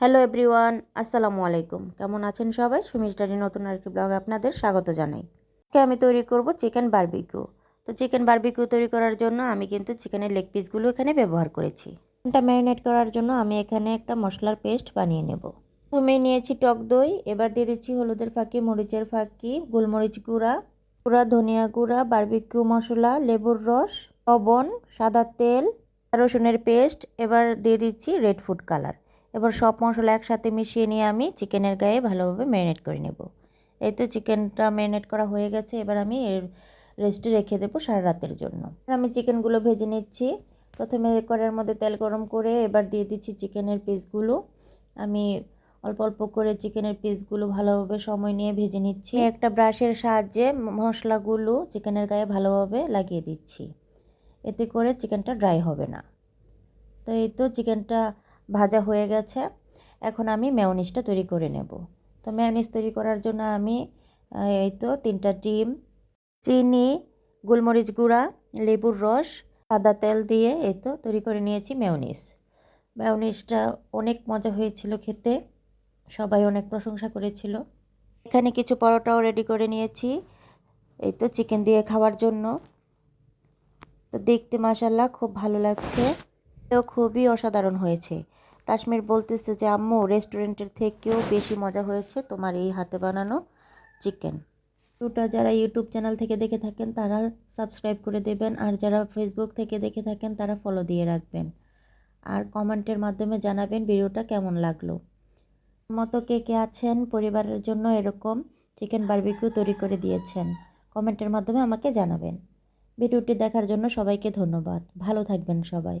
Hello everyone আসসালামু আলাইকুম। কেমন আছেন সবাই? সুমিশ ডারি নতুন আরেকটি ব্লগে আপনাদের স্বাগত জানাই। আজকে আমি তৈরি করব চিকেন বারবিকিউ। তো চিকেন বারবিকিউ তৈরি করার জন্য আমি কিন্তু চিকেনের লেগ পিসগুলো এখানে ব্যবহার করেছি। চিকেনটা ম্যারিনেট করার জন্য আমি এখানে একটা মশলার পেস্ট বানিয়ে নেব। প্রথমে নিয়েছি টক দই, এবার দিয়ে দিচ্ছি হলুদের ফাঁকি, মরিচের ফাঁকি, গোলমরিচ গুঁড়া গুঁড়া ধনিয়া গুঁড়া, বারবিকিউ মশলা, লেবুর রস, লবণ, সাদা তেল, রসুনের পেস্ট, এবার দিয়ে দিচ্ছি রেড ফুড কালার। এবার সব মশলা একসাথে মিশিয়ে নিয়ে আমি চিকেনের গায়ে ভালোভাবে ম্যারিনেট করে নেব। এই তো চিকেনটা ম্যারিনেট করা হয়ে গেছে, এবার আমি এর রেস্টে রেখে দেবো সারা রাতের জন্য। আমি চিকেনগুলো ভেজে নিচ্ছি। প্রথমে কড়াইয়ের মধ্যে তেল গরম করে এবার দিয়ে দিচ্ছি চিকেনের পিসগুলো। আমি অল্প অল্প করে চিকেনের পিসগুলো ভালোভাবে সময় নিয়ে ভেজে নিচ্ছি। একটা ব্রাশের সাহায্যে মশলাগুলো চিকেনের গায়ে ভালোভাবে লাগিয়ে দিচ্ছি। এতে করে চিকেনটা ড্রাই হবে না। তো এই তো চিকেনটা ভাজা হয়ে গেছে। এখন আমি মেয়নিসটা তৈরি করে নেব। তো মেয়নিস তৈরি করার জন্য আমি এই তো তিনটা ডিম, চিনি, গোলমরিচ গুঁড়া, লেবুর রস, সাদা তেল দিয়ে এই তো তৈরি করে নিয়েছি মেয়নিস মেয়নিসটা অনেক মজা হয়েছিল খেতে, সবাই অনেক প্রশংসা করেছিল। এখানে কিছু পরোটাও রেডি করে নিয়েছি, এই তো চিকেন দিয়ে খাওয়ার জন্য। তো দেখতে মাসাল্লাহ খুব ভালো লাগছে। এও খুবই অসাধারণ হয়েছে। কাশ্মীর বলতেছে যে, আম্মু, রেস্টুরেন্টের থেকেও বেশি মজা হয়েছে তোমার এই হাতে বানানো চিকেন। ওটা যারা ইউটিউব চ্যানেল থেকে দেখে থাকেন, তারা সাবস্ক্রাইব করে দেবেন। আর যারা ফেসবুক থেকে দেখে থাকেন, তারা ফলো দিয়ে রাখবেন। আর কমেন্টের মাধ্যমে জানাবেন ভিডিওটা কেমন লাগল। মতো কে কে আছেন, পরিবারের জন্য এরকম চিকেন বারবিকিউ তৈরি করে দিয়েছেন, কমেন্টের মাধ্যমে আমাকে জানাবেন। ভিডিওটি দেখার জন্য সবাইকে ধন্যবাদ। ভালো থাকবেন সবাই।